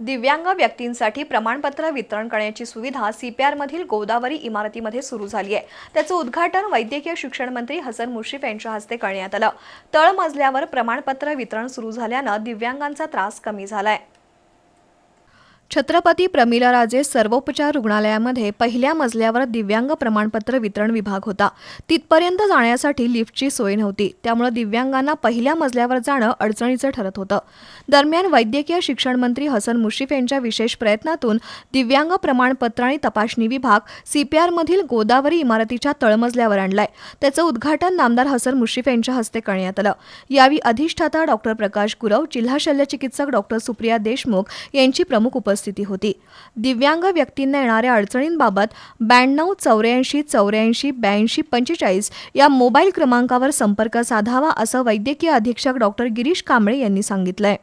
दिव्यांग व्यक्तींसाठी प्रमाणपत्र वितरण करण्याची सुविधा सीपीआरमधील गोदावरी इमारतीमध्ये सुरू झाली आहे. त्याचं उद्घाटन वैद्यकीय शिक्षण मंत्री हसन मुश्रीफ यांच्या हस्ते करण्यात आलं. तळमजल्यावर प्रमाणपत्र वितरण सुरू झाल्यानं दिव्यांगांचा त्रास कमी झाला आहे छत्रपती प्रमिलाराजे सर्वोपचार रुग्णालयामध्ये पहिल्या मजल्यावर दिव्यांग प्रमाणपत्र वितरण विभाग होता. तिथपर्यंत जाण्यासाठी लिफ्टची सोय नव्हती. त्यामुळे दिव्यांगांना पहिल्या मजल्यावर जाणं अडचणीचं ठरत होतं. दरम्यान वैद्यकीय शिक्षण मंत्री हसन मुश्रीफ यांच्या विशेष प्रयत्नातून दिव्यांग प्रमाणपत्र आणि तपासणी विभाग सीपीआरमधील गोदावरी इमारतीच्या तळमजल्यावर आणलाय. त्याचं उद्घाटन नामदार हसन मुश्रीफ यांच्या हस्ते करण्यात आलं. यावेळी अधिष्ठाता डॉक्टर प्रकाश गुरव जिल्हा शल्यचिकित्सक डॉक्टर सुप्रिया देशमुख यांची प्रमुख उपस्थिती होती. दिव्यांग व्यक्तींना येणाऱ्या अडचणींबाबत ब्याण्णव चौऱ्याऐंशी चौऱ्याऐंशी ब्याऐंशी पंचेचाळीस या मोबाईल क्रमांकावर संपर्क साधावा असं वैद्यकीय अधीक्षक डॉक्टर गिरीश कांबळे यांनी सांगितलंय.